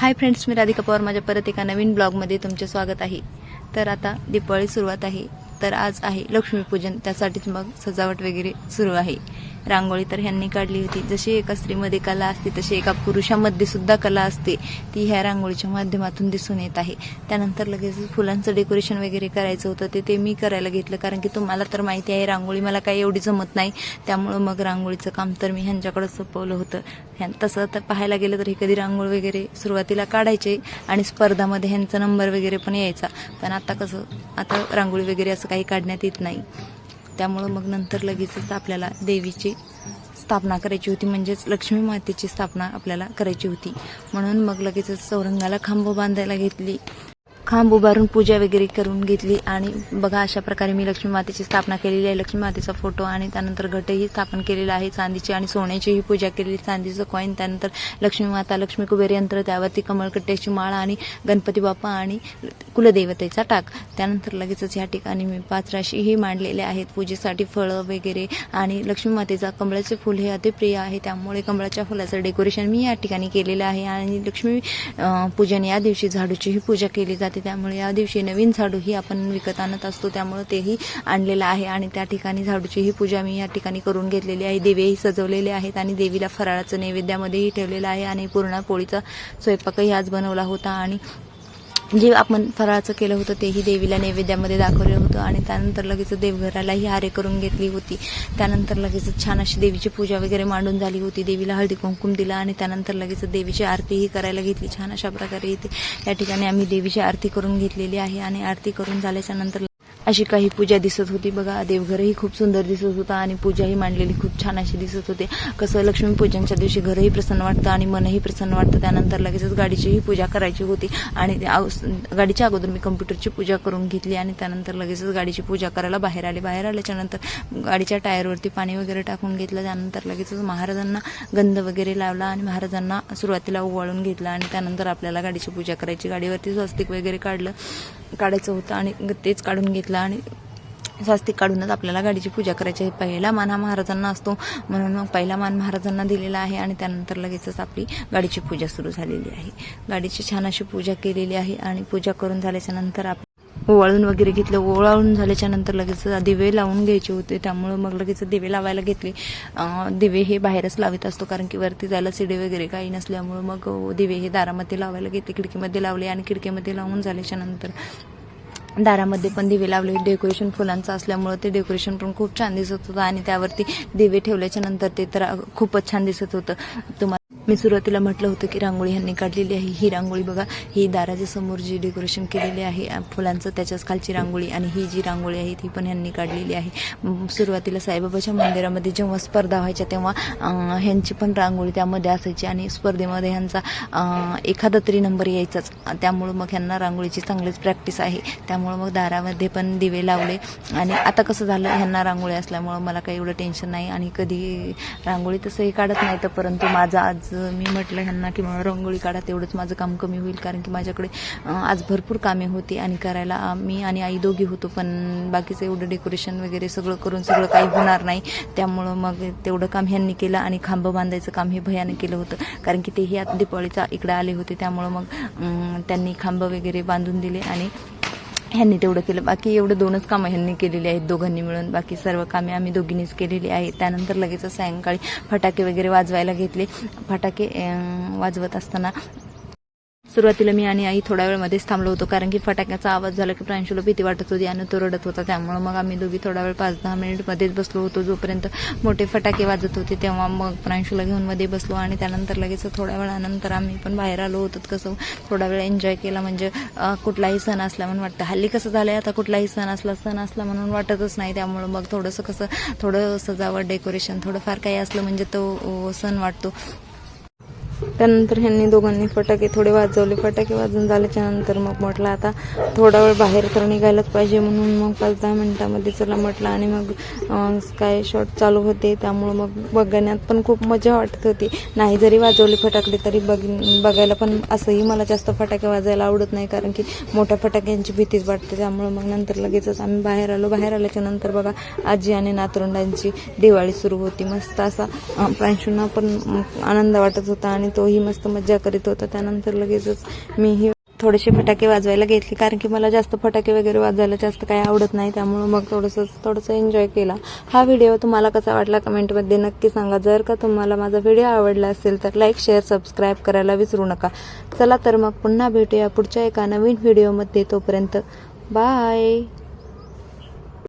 हाय friends मी राधिका पवार. माझ्या परत एका नवीन ब्लॉगमध्ये तुमचे स्वागत आहे. तर आता दीपावळी सुरुवात आहे. तर आज आहे लक्ष्मीपूजन. त्यासाठीच मग सजावट वगैरे सुरू आहे. रांगोळी तर ह्यांनी काढली होती. जशी एका स्त्रीमध्ये कला असते तशी एका पुरुषामध्ये सुद्धा कला असते. ती ह्या रांगोळीच्या माध्यमातून दिसून येत आहे. त्यानंतर लगेच फुलांचं डेकोरेशन वगैरे करायचं होतं. ते ते मी करायला घेतलं. कारण की तुम्हाला तर माहिती आहे रांगोळी मला काही एवढी जमत नाही. त्यामुळं मग रांगोळीचं काम तर मी ह्यांच्याकडे सोपवलं होतं. ह्या तसं तर पाहायला गेलं तर हे कधी रांगोळी वगैरे सुरुवातीला काढायचे आणि स्पर्धामध्ये ह्यांचा नंबर वगैरे पण यायचा. पण आता कसं आता रांगोळी वगैरे असं काही काढण्यात येत नाही. त्यामुळं मग नंतर लगेचच आपल्याला देवीची स्थापना करायची होती. म्हणजेच लक्ष्मी मातेची स्थापना आपल्याला करायची होती. म्हणून मग लगेचच चौरंगाला खांब बांधायला घेतली. खांब उभारून पूजा वगैरे करून घेतली आणि बघा अशा प्रकारे मी लक्ष्मी मातेची स्थापना केलेली आहे. लक्ष्मी मातेचा फोटो आणि त्यानंतर घटही स्थापन केलेला आहे. चांदीची आणि सोन्याचीही पूजा केलेली चांदीचं कॉईन त्यानंतर लक्ष्मी माता लक्ष्मी कुबेर यंत्र त्यावरती कमळकट्ट्याची माळ आणि गणपती बाप्पा आणि कुलदेवतेचा टाक. त्यानंतर लगेचच ह्या ठिकाणी मी पाच राशीही मांडलेल्या आहेत. पूजेसाठी फळं वगैरे आणि लक्ष्मी मातेचा कमळाचे फुल हे अतिप्रिय आहे. त्यामुळे कमळाच्या फुलाचं डेकोरेशन मी या ठिकाणी केलेलं आहे. आणि लक्ष्मी पूजन या दिवशी झाडूचीही पूजा केली जाते. त्यामुळे या दिवशी नवीन झाडू ही आपण विकत आणत असतो. त्यामुळे तेही आणलेलं आहे. आणि त्या ठिकाणी झाडूचीही पूजा मी या ठिकाणी करून घेतलेली आहे. देवीही सजवलेले आहेत आणि देवीला फराळाचं नैवेद्यामध्येही ठेवलेलं आहे. आणि पूर्ण पोळीचा स्वयंपाकही आज बनवला होता. आणि जे आपण फराळाचं केलं होतं तेही देवीला नैवेद्यामध्ये दाखवलेलं होतं आणि त्यानंतर लगेच देवघरालाही हारे करून घेतली होती. त्यानंतर लगेच छान अशी देवीची पूजा वगैरे मांडून झाली होती. देवीला हळदी कुंकुम दिला आणि त्यानंतर लगेच देवीची आरतीही करायला घेतली. छान अशा प्रकारे इथे या ठिकाणी आम्ही देवीची आरती करून घेतलेली आहे आणि आरती करून झाल्याच्यानंतर अशी काही पूजा दिसत होती. बघा देवघरही खूप सुंदर दिसत होता आणि पूजाही मांडलेली खूप छान अशी दिसत होते. कसं लक्ष्मीपूजनच्या दिवशी घरही प्रसन्न वाटतं आणि मनही प्रसन्न वाटतं. त्यानंतर लगेचच गाडीचीही पूजा करायची होती आणि त्या गाडीच्या अगोदर मी कम्प्युटरची पूजा करून घेतली आणि त्यानंतर लगेचच गाडीची पूजा करायला बाहेर आले. बाहेर आल्याच्यानंतर गाडीच्या टायरवरती पाणी वगैरे टाकून घेतलं. त्यानंतर लगेचच महाराजांना गंध वगैरे लावला आणि महाराजांना सुरुवातीला ओवाळून घेतलं आणि त्यानंतर आपल्याला गाडीची पूजा करायची. गाडीवरती स्वस्तिक वगैरे काढलं. काढायचं होतं आणि तेच काढून घेतलं आणि स्वास्तिक काढूनच आपल्याला गाडीची पूजा करायची आहे. पहिला मान हा महाराजांना असतो. म्हणून मग पहिला मान महाराजांना दिलेला आहे आणि त्यानंतर लगेचच आपली गाडीची पूजा सुरू झालेली आहे. गाडीची छान अशी पूजा केलेली आहे आणि पूजा करून झाल्याच्यानंतर आप ओवाळून वगैरे घेतलं. ओवाळून झाल्याच्यानंतर लगेच दिवे लावून घ्यायचे होते. त्यामुळे मग लगेच दिवे लावायला घेतले. दिवे हे बाहेरच लावित असतो कारण की वरती जायला सिडे वगैरे काही नसल्यामुळे मग दिवे हे दारामध्ये लावायला घेतले. खिडकीमध्ये लावले आणि खिडकीमध्ये लावून झाल्याच्यानंतर दारामध्ये पण दिवे लावले. डेकोरेशन फुलांचं असल्यामुळं ते डेकोरेशन पण खूप छान दिसत होतं आणि त्यावरती दिवे ठेवल्याच्या नंतर ते तर खूपच छान दिसत होतं. तुम्हाला मी सुरुवातीला म्हटलं होतं की रांगोळी ह्यांनी काढलेली आहे. ही रांगोळी बघा ही दाराच्या समोर जी डेकोरेशन केलेली आहे फुलांचं त्याच्याच खालची रांगोळी आणि ही जी रांगोळी आहे ती पण ह्यांनी काढलेली आहे. सुरुवातीला साईबाबाच्या मंदिरामध्ये जेव्हा स्पर्धा व्हायच्या तेव्हा ह्यांची पण रांगोळी त्यामध्ये असायची आणि स्पर्धेमध्ये ह्यांचा एखादा तरी नंबर यायचाच. त्यामुळं मग ह्यांना रांगोळीची चांगलीच प्रॅक्टिस आहे. त्यामुळं मग दारामध्ये पण दिवे लावले आणि आता कसं झालं ह्यांना रांगोळी असल्यामुळं मला काही एवढं टेन्शन नाही आणि कधी रांगोळी तसंही काढत नाही तर परंतु माझं आज मी म्हटलं ह्यांना की रंगोळी काढा तेवढंच माझं काम कमी होईल कारण की माझ्याकडे आज भरपूर कामे होती आणि करायला मी आणि आई दोघी होतो पण बाकीचं एवढं डेकोरेशन वगैरे सगळं करून सगळं काही होणार नाही. त्यामुळं मग तेवढं काम ह्यांनी केलं आणि खांब बांधायचं काम हे भयाने केलं होतं. कारण की तेही आता दीपावळीचा इकडे आले होते त्यामुळं मग त्यांनी खांब वगैरे बांधून दिले आणि ह्यांनी तेवढं केलं. बाकी एवढं दोनच कामं ह्यांनी केलेली आहेत दोघांनी मिळून. बाकी सर्व कामे आम्ही दोघींनीच केलेली आहेत. त्यानंतर लगेच सायंकाळी फटाके वगैरे वाजवायला घेतले. फटाके वाजवत असताना सुरुवातीला मी आणि आई थोड्या वेळमध्येच थांबलो होतो कारण की फटाक्याचा आवाज झाला की प्रांशूला भीती वाटत होती आणि तो रडत होता. त्यामुळं मग आम्ही दोघी थोडा वेळ पाच दहा मिनिटमध्येच बसलो होतो. जोपर्यंत मोठे फटाके वाजत होते तेव्हा मग प्रांशूला घेऊन मध्ये बसलो आणि त्यानंतर लगेच थोड्या वेळानंतर आम्ही पण बाहेर आलो होतो. कसं थोडा वेळ एन्जॉय केला म्हणजे कुठलाही सण असला म्हणून वाटतं. हल्ली कसं झालंय आता कुठलाही सण असला सण असला म्हणून वाटतच नाही. त्यामुळं मग थोडंसं कसं थोडं सजावट डेकोरेशन थोडंफार काही असलं म्हणजे तो सण वाटतो. त्यानंतर ह्यांनी दोघांनी फटाके थोडे वाजवले. फटाके वाजून झाल्याच्यानंतर मग म्हटलं आता थोडा वेळ बाहेर तर निघायलाच पाहिजे म्हणून मग पाच दहा मिनिटामध्ये चला म्हटलं. आणि मग स्काय शॉट चालू होते. त्यामुळं मग बघण्यात पण खूप मजा वाटत होती. नाही जरी वाजवले फटाकले तरी बघ बघायला पण असंही मला जास्त फटाके वाजायला आवडत नाही. कारण की मोठ्या फटाक्यांची भीतीच वाटते. त्यामुळं मग नंतर लगेचच आम्ही बाहेर आलो. बाहेर आल्याच्यानंतर बघा आजी आणि नातरुंडांची दिवाळी सुरू होती. मस्त असा प्रांशूंना पण आनंद वाटत होता. आणि तोही भाऊही मस्त मज्जा करीत होता. त्यानंतर लगेचच मीही थोडेसे फटाके वाजवायला घेतले. कारण की मला जास्त फटाके वगैरे वाजवायला जास्त काही आवडत नाही. त्यामुळं मग थोडंसं थोडंसं एन्जॉय केला. हा व्हिडिओ तुम्हाला कसा वाटला कमेंटमध्ये नक्की सांगा. जर का तुम्हाला माझा व्हिडिओ आवडला असेल तर लाईक शेअर सबस्क्राईब करायला विसरू नका. चला तर मग पुन्हा भेटूया पुढच्या एका नवीन व्हिडिओमध्ये तोपर्यंत बाय